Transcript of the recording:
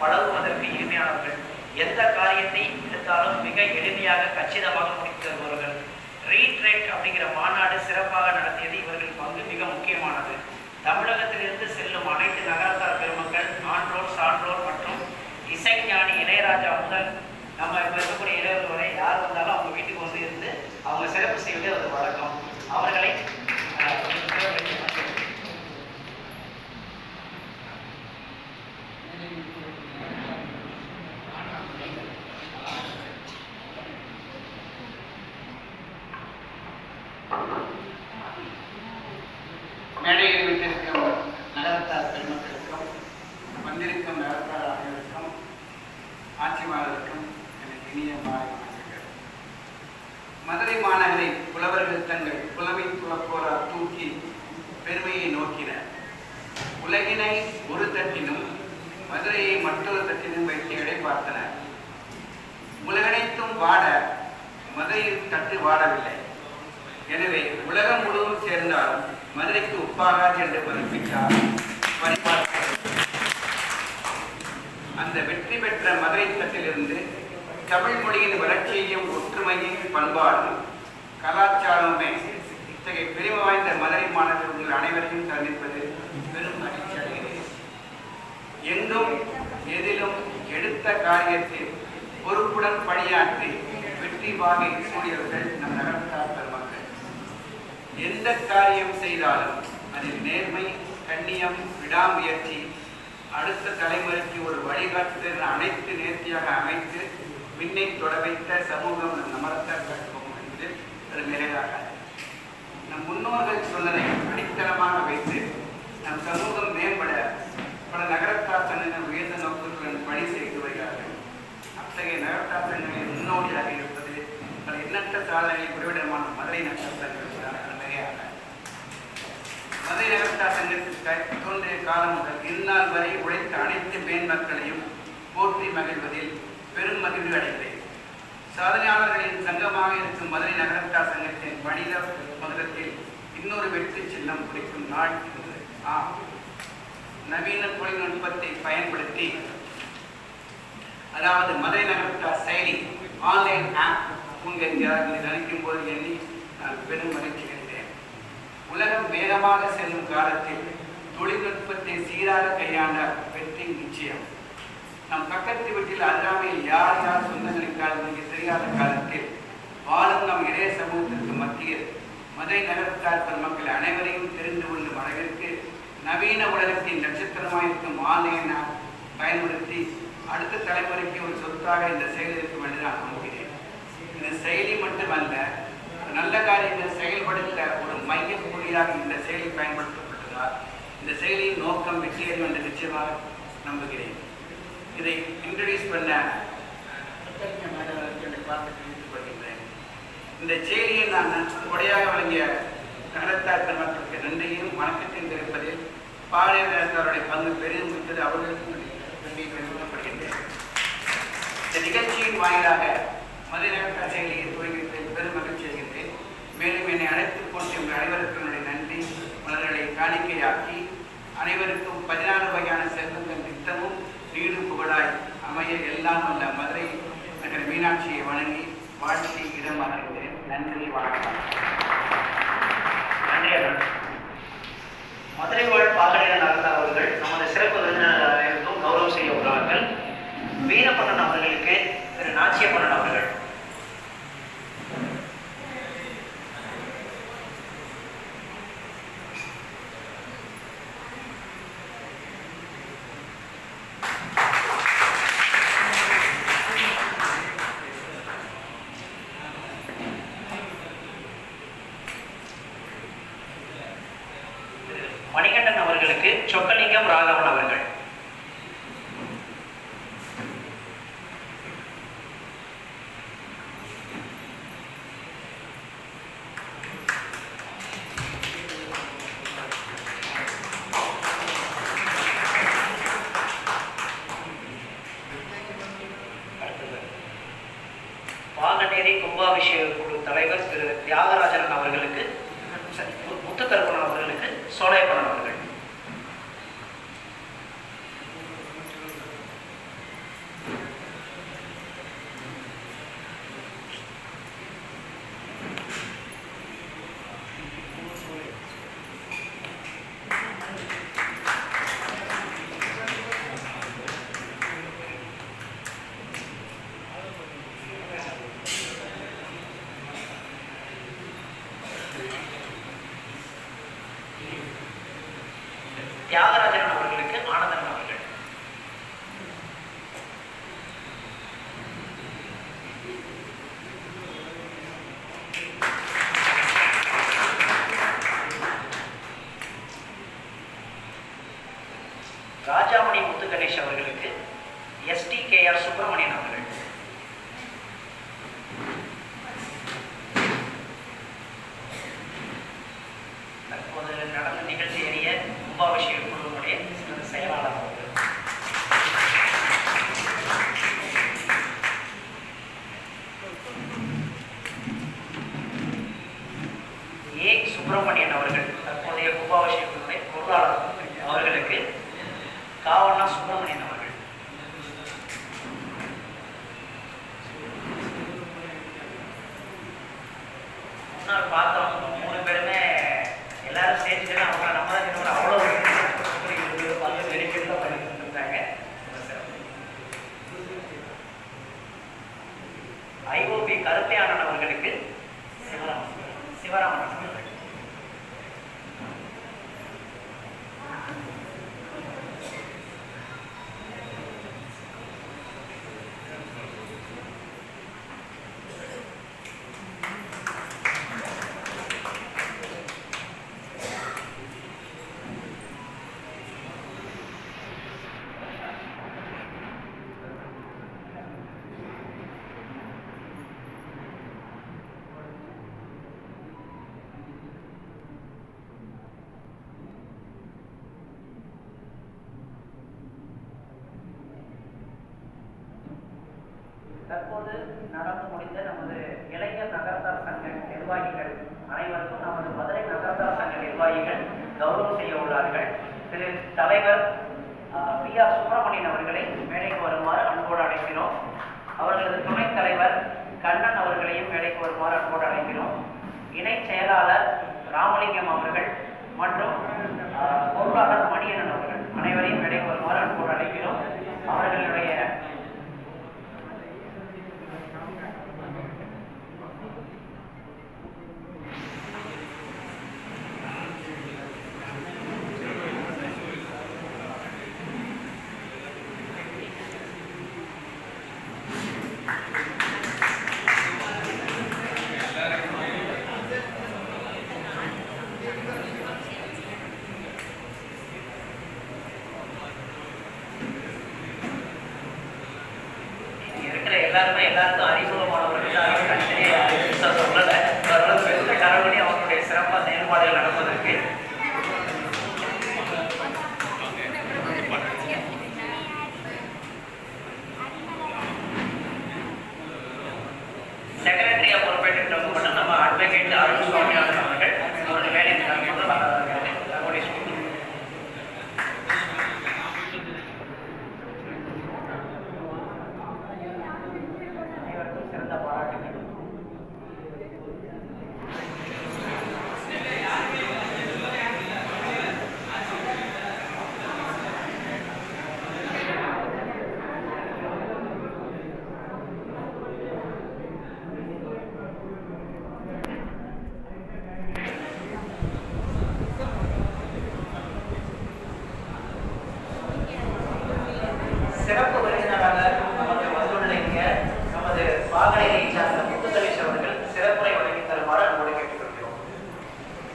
பழகுவதற்கு இனிமையானவர்கள். எந்த காரியத்தை எடுத்தாலும் மிக எளிமையாக கச்சிதமாக முடித்து வருபவர்கள் அப்படிங்கிற மாநாடு சிறப்பாக நடத்தியது இவர்கள் பங்கு மிக முக்கியமானது. தமிழகத்திலிருந்து செல்லும் அனைத்து நகரத்தார் பெருமக்கள் ஆன்றோர் சான்றோர் மற்றும் இசைஞானி இளையராஜா முதல் நம்ம இப்போ இருக்கக்கூடிய இளைஞர்கள் வரை யார் வந்தாலும் அவங்க வீட்டுக்கு வந்து இருந்து அவங்க சிறப்பு செய்வதே அது வழக்கம். அவர்களை தூக்கி பெருமையை நோக்கின. உலகினை ஒரு தட்டினும் மதுரையை மற்றொரு தட்டினும் வைத்து இடை பார்த்தன. உலகனைத்தும் வாட மதுரையில் தட்டு வாடவில்லை. எனவே உலகம் முழுவதும் சேர்ந்தாலும் மதுரைக்கு ஒப்பாகாது என்று மதிப்பிட்டார் அந்த வெற்றி பெற்ற மதுரை தட்டிலிருந்து தமிழ் மொழியின் வளர்ச்சியையும் ஒற்றுமையும் பண்பாடும் கலாச்சாரமுமே இத்தகைய பெருமை வாய்ந்த மதுரை மாணவர்கள் அனைவரையும் சந்திப்பது பெரும் மகிழ்ச்சி அடைகிறேன் எங்கும் எதிலும் எடுத்த காரியத்தில் பொறுப்புடன் பணியாற்றி வெற்றி வாகை சூடியவர்கள் நம் நகர்த்தார் பெருமக்கள். எந்த காரியம் செய்தாலும் அதில் நேர்மை கண்ணியம் விடாமுயற்சி அடுத்த தலைமுறைக்கு ஒரு வழிகாட்டுதல் அனைத்து நேர்த்தியாக அமைத்து விண்ணை தொட வைத்த சமூகம் நம் நமரத்தார் கற்போம் என்பது அது நிறைவாக நம் முன்னோர்கள் சொன்னதை அடித்தளமாக வைத்து நம் சமூகம் மேம்பட பல நகரத்தார் சங்கங்கள் உயர்ந்த நோக்கத்துடன் பணி செய்து வருகிறார்கள். அத்தகைய நகரத்தார் சங்கங்களின் முன்னோடியாக இருப்பது பல எண்ணற்ற சாதனைகளை குறைவிடமான மதுரை நகரத்தார் சங்கங்கள் நிறையாக மதுரை நகரத்தார் சங்கத்திற்கு தோன்றிய காலம் முதல் இந்நாள் வரை உழைத்த அனைத்து மேன்மக்களையும் போற்றி மகிழ்வதில் பெரும் மகிழ்வு அடைந்தேன். சாதனையாளர்களின் சங்கமாக இருக்கும் மதுரை நகரத்தார் சங்கத்தின் மனித மதுரத்தில் இன்னொரு வெற்றி சின்னம் குறிக்கும் நாள் இன்று ஆம் நவீன தொழில்நுட்பத்தை பயன்படுத்தி அதாவது மதுரை நகரத்தார் செயலி ஆன்லைன் ஆப் என்கிறார் என்று நினைக்கும் போது எண்ணி நான் பெரும் மகிழ்ச்சி அடைந்தேன் உலகம் வேகமாக செல்லும் காலத்தில் தொழில்நுட்பத்தை சீராக கையாண்ட வெற்றி நிச்சயம். நம் பக்கத்து வீட்டில் அருகாமையில் யார் யார் சொந்தங்களுக்காக மிக தெரியாத காலத்தில் வாழும் நம் இளைய சமூகத்திற்கு மத்தியில் மதுரை நகரத்தார் மக்கள் அனைவரையும் தெரிந்து கொள்ளும் அளவிற்கு நவீன உலகத்தின் நட்சத்திரமாயிருக்கும் ஆன்லைன் பயன்படுத்தி அடுத்த தலைமுறைக்கு ஒரு சொத்தாக இந்த செயல் இருக்கும் என்று நான் நம்புகிறேன். இந்த செயலி மட்டுமல்ல நல்ல காரியங்கள் செயல்படுத்த ஒரு மைய புள்ளியாக இந்த செயலி பயன்படுத்தப்பட்டதால் இந்த செயலியின் நோக்கம் வெற்றியேறும் என்று நிச்சயமாக நம்புகிறேன். இதை இன்ட்ரடியூஸ் பண்ண இந்த செய்தியை நான் கொடையாக வழங்கிய நகரத்தார் பெருமக்களுக்கு நன்றியும் வணக்கத்தையும் தெரிவிப்பதில் பாளையத்தாருடைய பங்கு பெரிதும் மிக்கது அவர்களுக்கும் நன்றியை தெரிவிக்கப்படுகின்றேன் இந்த நிகழ்ச்சியின் வாயிலாக மதுரை நகரத்தார் செயலியை துவங்கியதில் பெரும் மகிழ்ச்சி அடைகின்றேன். மேலும் என்னை அழைத்து போன்ற உங்கள் அனைவருக்கும் நன்றி மலர்களை காணிக்கையாக்கி அனைவருக்கும் பதினாறு வகையான செல்வம் நீடு புகழாய் அமைய எல்லாம் வல்ல மதுரை நகர் மீனாட்சியை வணங்கி வாழ்க்கை இடம் அறிந்தேன் நன்றி வணக்கம். நன்றி மதுரை வாழ் பாகலின நகர்ந்தார் அவர்கள் நமது சிறப்பு விருந்தினராக இருந்தும் கௌரவம் செய்ய உள்ளார்கள். வீரப்பண்ணன் அவர்களுக்கு திரு நாச்சியப்பண்ணன் அவர்கள் தலைவர் திரு தியாகராஜன் அவர்களுக்கு முத்து மு- அவர்களுக்கு சோலையப்பணன் பண்ணணும் தியாகராஜன் அவர்களுக்கு ஆனந்தன் அவர்கள். ராஜாமணி முத்து கணேஷ் அவர்களுக்கு எஸ்டி கே ஆர் சுப்பிரமணியன் அவர்கள். ஏ சுப்பிரமணியன் அவர்கள் தற்போதைய கும்பாபிஷேக குழுவை பொருளாளர் அவர்களுக்கு காவலா சுப்பிரமணியன் அவர்கள். முன்னால் பார்த்தவங்க தற்போது நடந்து முடிந்த நமது இளைஞர் நகரத்தார் சங்க நிர்வாகிகள் அனைவருக்கும் நமது மதுரை நகரத்தார் சங்க நிர்வாகிகள் கௌரவம் செய்ய உள்ளார்கள். திரு தலைவர் பி ஆர் சுப்பிரமணியன் அவர்களை மேடைக்கு வருமாறு அன்போடு அழைக்கிறோம். அவர்களது துணைத் தலைவர் கண்ணன் அவர்களையும் மேடைக்கு வருமாறு அன்போடு அழைக்கிறோம். இணை செயலாளர் ராமலிங்கம் அவர்கள் மற்றும் பொருளாளர் மணியனன் அவர்கள் அனைவரையும் மேடைக்கு வருமாறு அன்போடு அழைக்கிறோம். அவர்களுடைய